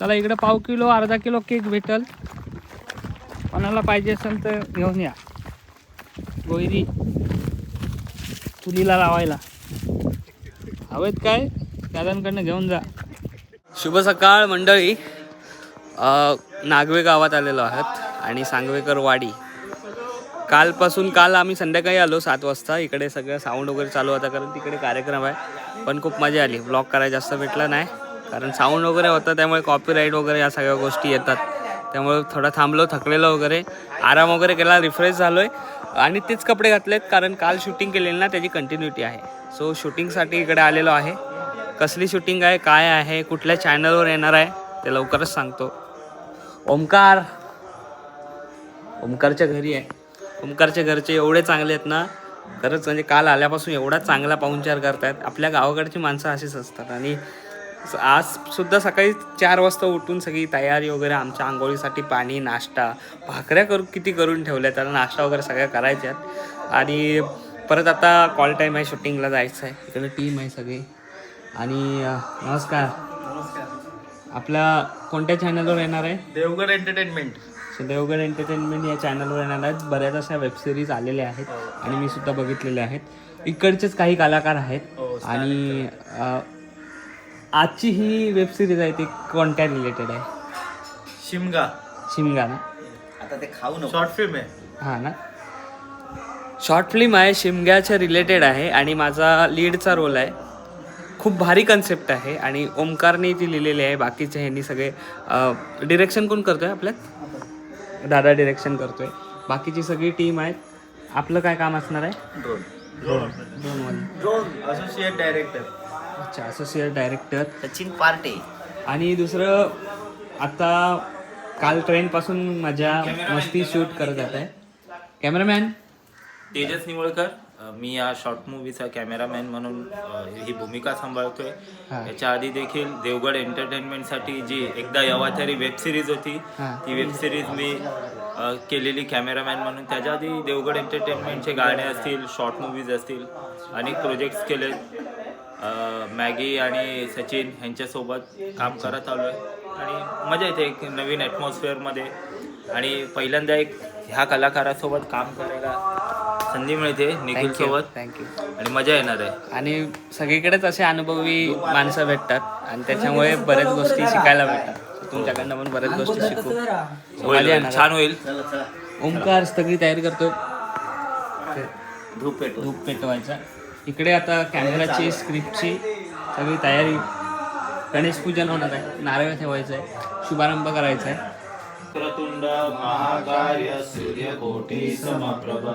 चला इकडं पाव किलो अर्धा किलो केक भेटल. कोणाला पाहिजे असेल तर घेऊन या. गोयरी. चुलीला लावायला. हवेत काय? दादांकडनं घेऊन जा. शुभ सकाळ मंडळी. नागवे गावात आलेलो आहात आणि सांगवेकर वाडी. कालपासून काल आम्ही संध्याकाळी आलो सात वाजता. इकडे सगळं साऊंड वगैरे चालू होता कारण तिकडे कार्यक्रम आहे. पण खूप मजा आली. ब्लॉग करायला जास्त भेटला नाही. कारण साऊंड वगैरे होतं त्यामुळे कॉपीराईट वगैरे या सगळ्या गोष्टी येतात. त्यामुळे थोडं थांबलो थकलेलो वगैरे. आराम वगैरे केला रिफ्रेश झालो आहे आणि तेच कपडे घातलेत कारण काल शूटिंग केलेली ना त्याची कंटिन्युटी आहे. सो शूटिंगसाठी इकडे आलेलो आहे. कसली शूटिंग आहे काय आहे कुठल्या चॅनलवर येणार आहे ते लवकरच सांगतो. ओमकार. ओमकारच्या घरी आहे. ओमकारच्या घरचे एवढे चांगले आहेत ना खरंच म्हणजे काल आल्यापासून एवढा चांगला पाहुणचार करतायत. आपल्या गावाकडची माणसं अशीच असतात. आणि आज सुद्धा सकाळी चार वाजता उठून सगळी तयारी वगैरे आमच्या आंघोळीसाठी पाणी नाश्ता भाकऱ्या करू किती करून ठेवल्या त्याला नाश्ता वगैरे सगळ्या करायच्यात. आणि परत आता कॉल टाईम आहे शूटिंगला जायचं आहे इकडे टीम आहे सगळी. आणि अं, नमस्कार. आपल्या कोणत्या चॅनलवर येणार आहे? Devgad entertainment so Devgad entertainment या चॅनलवर येणार आहेत. बऱ्याच अशा वेबसिरीज आलेल्या आहेत आणि मी सुद्धा बघितलेल्या आहेत. इकडचेच काही कलाकार आहेत. आणि अ, आजची ही वेबसिरीज आहे ती कोणत्या रिलेटेड आहे. शिमगा. शिमगा ना? आता ते खाऊ नको. शॉर्ट फिल्म आहे. हां ना? शॉर्ट फिल्म आहे शिमग्याच्या रिलेटेड आहे आणि माझा लीडचा रोल आहे. खूप भारी कन्सेप्ट आहे आणि ओमकारने ती लिहिलेली आहे. बाकीचे ह्यांनी सगळे डिरेक्शन कोण करतोय आपल्यात? दादा डिरेक्शन करतोय. बाकीची सगळी टीम आहेत. आपलं काय काम असणार आहे? Drone drone associate director. अच्छा असोसिएट डायरेक्टर. सचिन पार्टे. आणि दुसरं आता काल ट्रेनपासून माझ्या मस्ती शूट करत आहे. कॅमेरामॅन तेजस निवळकर मी या शॉर्ट मूवीचा कॅमेरामॅन म्हणून ही भूमिका सांभाळतोय. हा. याच्या आधी देखील देवगड एंटरटेनमेंटसाठी जी एकदा यवाथरी वेब सिरीज होती. ती वेब सिरीज मी केलेली कॅमेरामॅन म्हणून. त्याच्या आधी देवगड एंटरटेनमेंटचे गाणे असतील शॉर्ट मूवीज असतील अनेक प्रोजेक्ट्स केले मॅगी आणि सचिन यांच्यासोबत काम करत आलो आहे आणि मजा येते एक नवीन ॲटमॉस्फिअरमध्ये आणि पहिल्यांदा एक ह्या कलाकारासोबत काम करायला संधी मिळते निखिल सोबत थँक्यू आणि मजा येणार आहे. आणि सगळीकडेच असे अनुभवी माणसं भेटतात आणि त्याच्यामुळे बऱ्याच गोष्टी शिकायला भेटतात. तुमच्याकडनं पण बऱ्याच गोष्टी शिकू. So होईल, मजा होईल येणार छान होईल. ओमकार सगळी तयारी करतो. धूप पेटो धूप पेटवायचा. इकडे आता कॅमेराची स्क्रिप्टची सगळी तयारी. गणेश पूजन होणार आहे. नारळ ठेवायचं आहे शुभारंभ करायचा आहे क्रतुंड महाकार्य सूर्यकोटी समप्रभ.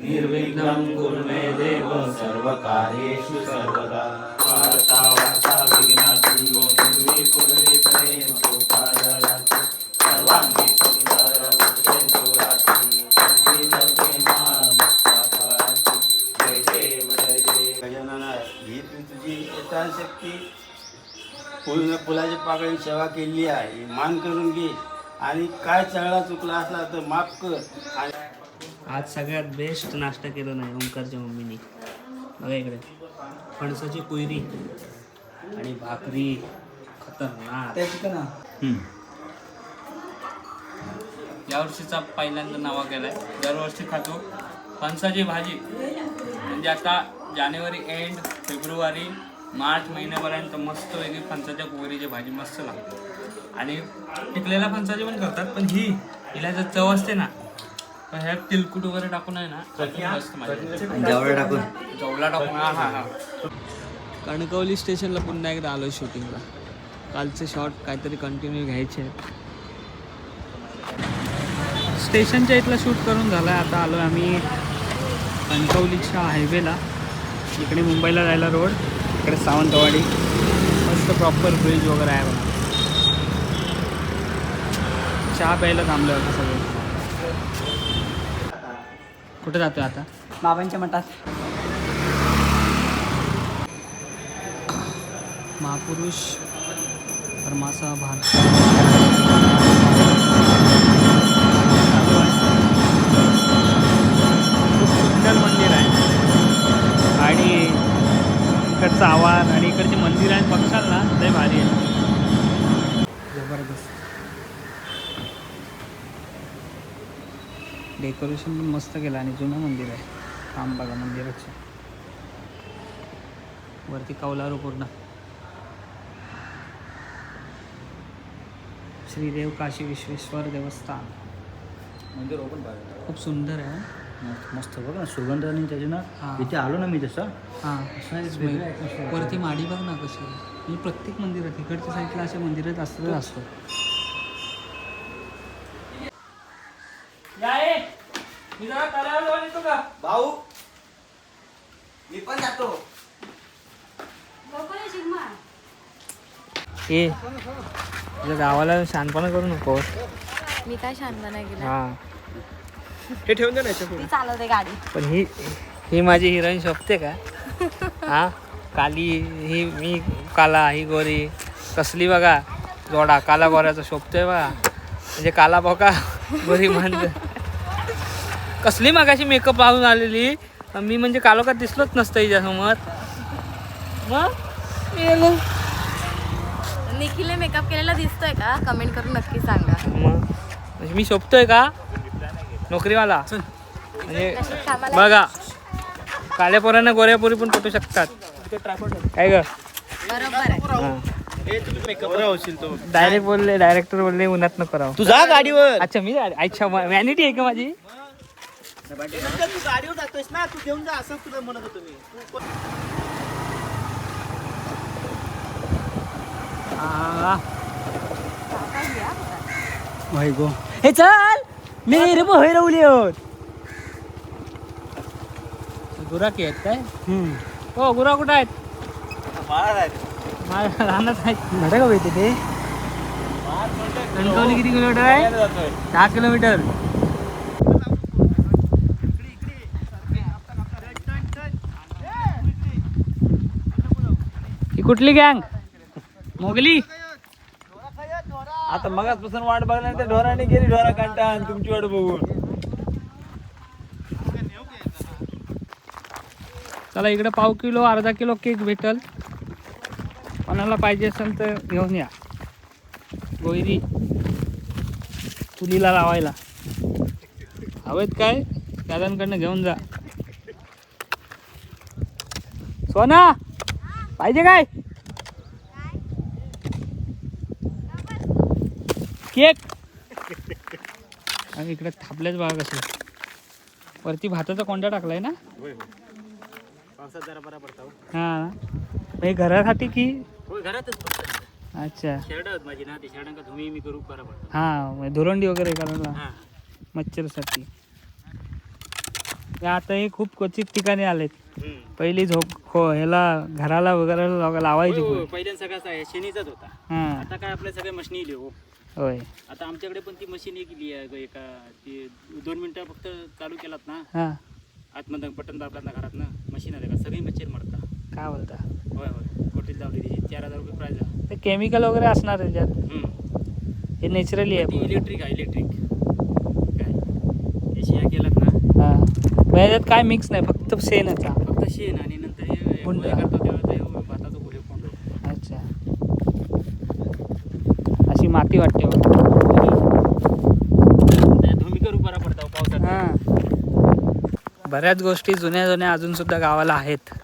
निर्विघ्नं कुर्मे देव सर्व कार्येषु सर्वदा वार्तावा पाकळी सेवा केली आहे. मान करून घे. आणि काय चांगला चुकला असला तर माफ कर. आणि आज सगळ्यात बेस्ट नाश्ता केला नाही ओंकारच्या मम्मीने. बघा इकडे. फणसाची कुयरी आणि भाकरी. खतरनाक. यावर्षीचा पहिल्यांदा नावा केलाय. दरवर्षी खातो. फणसाची भाजी. म्हणजे आता जानेवारी एंड फेब्रुवारी. मार्च महिन्यापर्यंत मस्त वेगळी फणसाच्या कुवरीची भाजी मस्त लागते. आणि पिकलेल्या फणसाची पण करतात पण ही हिला जर चव असते ना तर ह्यात तिलकुट वगैरे टाकून आहे ना मस्त. जेवढं टाकून. जवला टाकून हा हा हा. कणकवली स्टेशनला पुन्हा एकदा आलो शूटिंगला. कालचे शॉट काहीतरी कंटिन्यू घ्यायचे आहेत. स्टेशनच्या इथला शूट करून झाला आता आलो आम्ही कणकवलीच्या हायवेला इकडे मुंबईला जायला रोड इकडे सावंतवाडी. मस्त प्रॉपर ब्रिज वगैरे आहे बघा. चहा प्यायला थांबलं होतं सगळे. कुठे जातोय आता? बाबांच्या मठात. महापुरुष धर्माचा भान इकडचं आवाज आणि इकडचे मंदिर आहे बघशाल ना ते भारी आहे. जबरदस्त. डेकोरेशन पण मस्त केलं आणि जुनं मंदिर आहे. काम बघा मंदिराचं. वरती कौलारू पूर्ण. श्रीदेव काशी विश्वेश्वर देवस्थान. मंदिर ओपन खूप सुंदर आहे मस्त बघ ना सुगंध आणि त्याची ना हा. इथे आलो ना मी तसं. हां. असं एक वेगळं atmosphere आहे. वरती माडी बघ ना कशी आहे. म्हणजे प्रत्येक मंदिरात इकडच्या साईडला असे मंदिरात असतच असतो. भाऊ मी पण जातो. ए तुझ्या गावाला शानपणा करू नको. मी काय शांत नाही गेला हा. हे ठेवून दे ना ती चालवते गाडी. पण ही ही माझी हिरोईन शोभते का? हा? काली ही मी काला ही गोरी. कसली बघा जोडा काला गोऱ्याचा शोभतोय बघा. म्हणजे काला बोका गोरी म्हणत कसली मागाशी मेकअप लावून आलेली? मी म्हणजे कालोखात दिसलोच नसतं हिच्यासमोर. मग गेलो. निखिलने मेकअप केलेला दिसतोय का? कमेंट करून नक्की सांगा. मग? म्हणजे मी शोभतोय का? नोकरीवाला. म्हणजे बघा काळ्या पोरांना गोऱ्या पोरी पण पटू शकतात. काय ग? बरोबर आहे. होशील तो. डायरेक्ट बोलले डायरेक्टर बोलले उन्हात न करावं तू जा गाडीवर. अच्छा मी अच्छा व्हॅनिटी आहे का माझी? तू गाडीवर जातोयस ना तू घेऊन जा असं तुला म्हणत होतो मी. भाई गो हे चल. मेरे बहिरवली होत गुराकी आहेत. काय? हो गुरा कुठं आहेत? माझ्या रानात आहेत. म्हटलं का माहिती ते. कणकवली किती किलोमीटर आहे? दहा किलोमीटर. ही कुठली गँग? मोगली? आता मगाचपासून वाट बघल्यानंतर ढोराने गेली ढोरा काढता तुमची वाट बघून. चला इकडे पाव किलो अर्धा किलो केक भेटल. कोणाला पाहिजे असेल तर घेऊन या. गोयरी चुलीला लावायला. हवेत काय? दादांकडनं घेऊन जा. सोना पाहिजे काय? केक आणि इकडे थापलेच बघा कसे वरती भाताचा कोंडा टाकलाय ना? पावसात जरा बरा पडता हा. हे. घरासाठी की? होय घरातच अच्छा. शेरड माझी ना ते शेरडांका धुमी मी करू बरा पडतो. हा धुरंडी वगैरे करायला हा. मच्छरसाठी. हे आता हे खूप क्वचित ठिकाणी आलेत. पहिली झोप हो ह्याला घराला वगैरे लाव- लावायची. पहिल्यांदा सगळा शेणीचाच होता. हा. आता काय आपल्या सगळ्या मशीनी इले हो. होय. आता आमच्याकडे पण ती मशीन एक इली आहे ग एका ती दोन मिनिटं फक्त चालू केलात ना हा. आतमध्ये बटन दाबलात ना घरात ना मशीन आले का सगळी मच्छर मरता. काय बोलता? होय होय. बॉटल लावली तिची चार हजार रुपये प्राईज आहे ते केमिकल वगैरे असणार त्याच्यात? हम्म. हे नॅचरली आहे ती पूर्ण. इलेक्ट्रिक आहे इलेक्ट्रिक काय? एशिया केलात ना हा. मग याच्यात काय मिक्स नाही फक्त सेनचा फक्त शेण आणि नंतर हे गुंड. गोळे करतो तेव्हा ते भाताचं गोळे कोंडो अच्छा अशी माती वाटते हा. बऱ्याच गोष्टी जुन्या जुन्या अजून सुद्धा गावाला आहेत.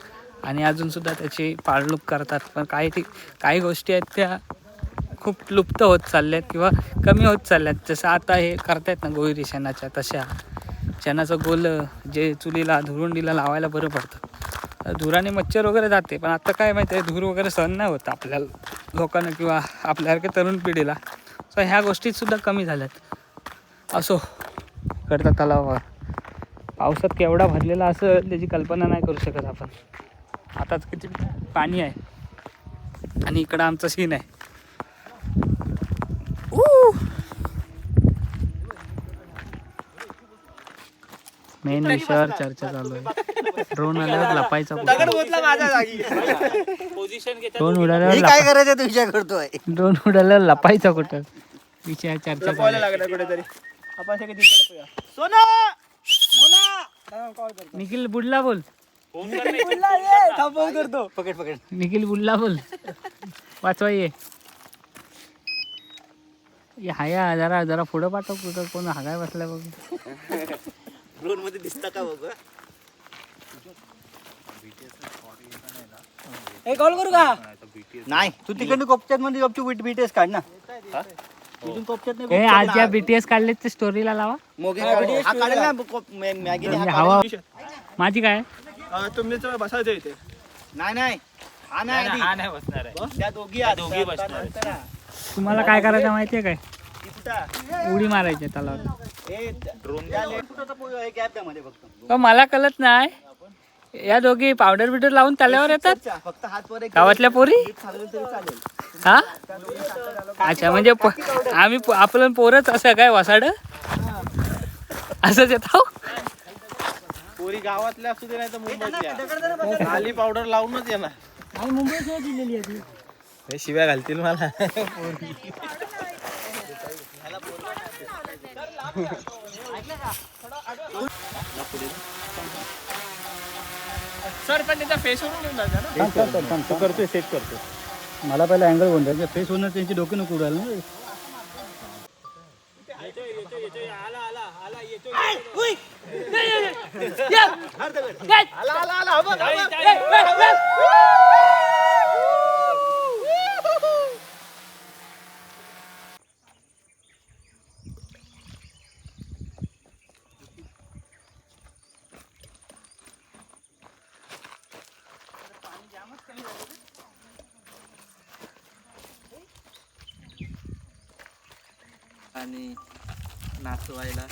आणि अजून सुद्धा त्याची पाळणूक करतात. पण काही ठिक काही गोष्टी आहेत त्या खूप लुप्त होत चालल्यात किंवा कमी होत चालल्यात. जसं आता हे करतायत ना गोहिरी शेणाच्या तशा. शेणाचं गोल जे चुलीला धुरुंडीला लावायला बरं पडतं. धुराने मच्छर वगैरे जाते पण आता काय माहिती आहे धूर वगैरे सहन नाही होत आपल्या लोकांना किंवा आपल्यासारख्या तरुण पिढीला. सो ह्या गोष्टी सुद्धा कमी झाल्यात. असो कडता तलावावर पावसात केवढा भरलेला असं त्याची कल्पना नाही करू शकत आपण. आताच किती पाणी आहे. आणि इकडं आमचं सीन आहे. मेन विषयावर चर्चा चालू आहे. ड्रोन आल्यावर लपायचा पोझिशन ड्रोन उडाल्यावर मी काय करायचं तू विचार करतोय? ड्रोन उडाल्यावर लपायचा कुठं? विषय चर्चा चालू आहे. लागला कुठेतरी. आपण सगळे तिथे लपूया. सोना! मोना! निखिल बुडला बोल. पकड पकड. निखिल बुडला बोल. वाचवा ये. हे हाया जरा जरा पुढं पाठव कुठं कोण हागाय बसलाय बघ. ड्रोनमध्ये दिसता का बघ? ए कॉल करू का? नाही तू तिकडनं कोपच्यात मध्ये गपचूप बीट बीटीएस काढ ना. तिथून कोपच्यात हे आज ज्या बीटीएस काढले ते स्टोरीला लावा. हा काढेल ना कोप- मॅ- मॅगीने हा म्हणजे. हवा माझी काय? तुम्ही बसायचं इथे. नाही नाही. हा नाही आधी. हा नाही बसणार आहे. त्या दोघी आहेत. दोघी बसणार आहेत. नंतर हा. तुम्हाला काय करायचं माहितीये काय? ती कुठं? उडी मारायची त्याला ए, मला कळत नाही. या दोघी पावडर बिवडर लावून तल्यावर येतात? फक्त गावातल्या पोरी? चालवलं तरी चालेल हा? अच्छा म्हणजे आम्ही आपलं पोरच असं काय वसाड? असंच येतो पोरी गावातल्या असू दे नाही तर मुंबईतल्या खाली पावडर लावूनच येणार. शिव्या घालतील मला. सर पण त्याचा फेस करतोय सेट करतो मला पहिला अँगल कोणता फेस होणार त्यांची डोके नको उडायला ना. आणि नाचवायला.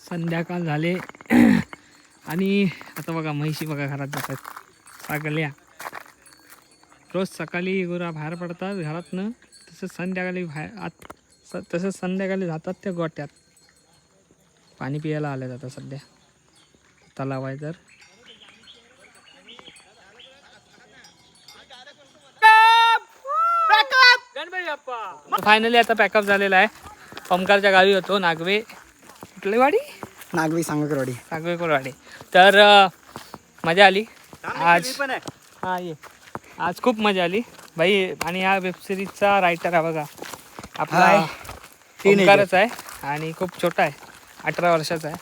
संध्याकाळ झाले. आणि आता बघा म्हैशी बघा घरात जातात. सगळ्या रोज सकाळी गुरा बाहेर पडतात घरातनं. तसंच संध्याकाळी बाहेर आत स तसंच संध्याकाळी जातात त्या गोट्यात. पाणी पियाला आले जातात सध्या. तलाव आहे तर. फायनली आता पॅकअप झालेला आहे. ओमकारच्या गावी होतो नागवे. कुठली वाडी? नागवी सांगकरवाडी. नागवे कोरवाडी तर अं, मजा आली. आज हा ये. आज खूप मजा आली. भाई आणि या वेबसिरीजचा रायटर आहे बघा. आपला ओमकारच आहे. आणि खूप छोटा आहे. अठरा वर्षाचा आहे.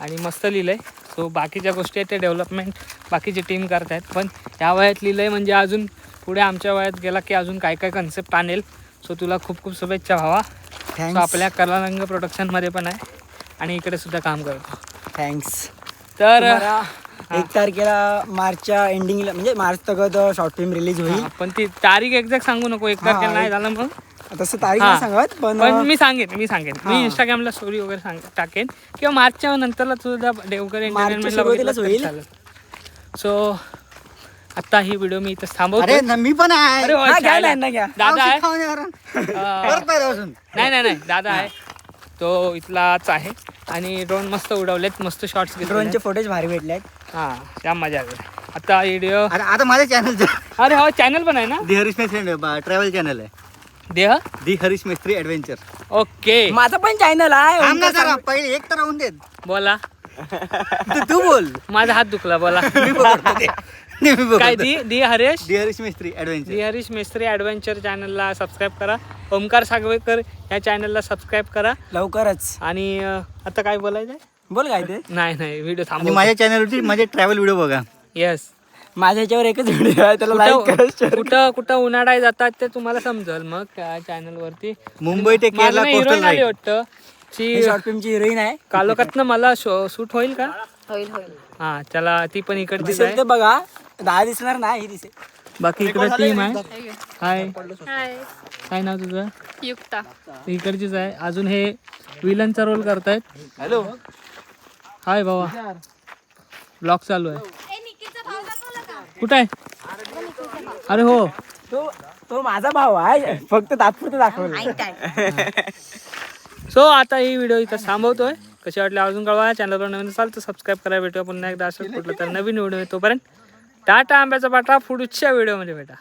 आणि मस्त लिहिलंय. सो बाकीच्या गोष्टी आहेत ते डेव्हलपमेंट बाकीची टीम करत आहेत पण या वयात लिहिलंय म्हणजे अजून पुढे आमच्या वयात गेला की अजून काय काय कन्सेप्ट आणेल. सो तुला खूप खूप शुभेच्छा भावा. सो आपल्या कलारंग प्रोडक्शनमध्ये पण आहे. आणि इकडे सुद्धा काम करतो. थँक्स तर एक तारखेला मार्चच्या एंडिंगला म्हणजे मार्च तगत शॉर्ट फिल्म रिलीज होईल. पण ती तारीख एक्झॅक्ट सांगू नको. एक तारखेला नाही झालं मग तसं तारीख. नाही सांगत पण पण मी सांगेन मी सांगेन. मी. इंस्टाग्रामला स्टोरी वगैरे सांग टाकेन. किंवा मार्चच्या नंतरला तुझा सुरुवातीलाच होईल. सो आता ही व्हिडिओ मी इथं थांबवतो अरे न- मी पण आहे. अरे वा, हा, घ्या घ्या. दादा आहे? अं. नाही नाही नाही दादा आहे. तो इथलाच आहे. आणि ड्रोन मस्त उडवलेत मस्त शॉर्ट्स ड्रोनचे फोटोज भारी भेटले आहेत हा त्या मजा आली. आता व्हिडिओ आता आता माझ्या चॅनल अरे हो चॅनल पण आहे ना? The Harish Mestry travel channel आहे. देह the Harish Mestry adventure okay. माझं पण चॅनल आहे. जरा पहिले एक तर राहून देत. बोला. तू- तू बोल. माझा हात दुखला बोला. मी पकडतो ते. नाही, मी काय. The the Haresh? The Harish Mestry adventure the Harish Mestry adventure चॅनलला सबस्क्राईब करा. ओमकार सागवेकर या चॅनलला सबस्क्राईब करा. लवकरच. आणि अं, आता काय बोलायचं आहे? बोल काय ते? नाही नाही व्हिडिओ आणि माझ्या चॅनलवरती माझे ट्रॅव्हल व्हिडिओ बघा. येस माझ्या ह्याच्यावर एकच व्हिडिओ आहे त्याला लाईक करा कुठं कुठं कुठं उन्हाळा जातात ते तुम्हाला समजल मग त्या चॅनल वरती. मुंबई ते केरला कोस्टल हिरोईन आली राईड वाटतं. ची शॉर्ट फिल्मची हिरोईन आहे. कालोखातनं मला शूट होईल का? होईल होईल. हा त्याला ती पण दिसेल ते बघा. दहा दिसणार नाही ही दिसेल. बाकी इकडे टीम आहे. हाय. हाय. काय नाव तुझं? युक्ता. इकडचीच आहे. अजून हे विलनचा रोल करतायत. हॅलो हाय भावा. ब्लॉग चालू आहे. कुठं आहे? अरे हो. तो तो माझा भाव आहे. फक्त तात्पुरतं दाखवलं. सो आता ही व्हिडिओ इथं थांबवतोय. कशी वाटली अजून कळवा. चॅनलवर नवीन असाल तर सबस्क्राईब करा. भेटूया पुन्हा एकदा. असं कुठलं तर नवीन व्हिडिओ तोपर्यंत टाटा आंब्याचा बाटा पुढच्या व्हिडिओमध्ये भेटा.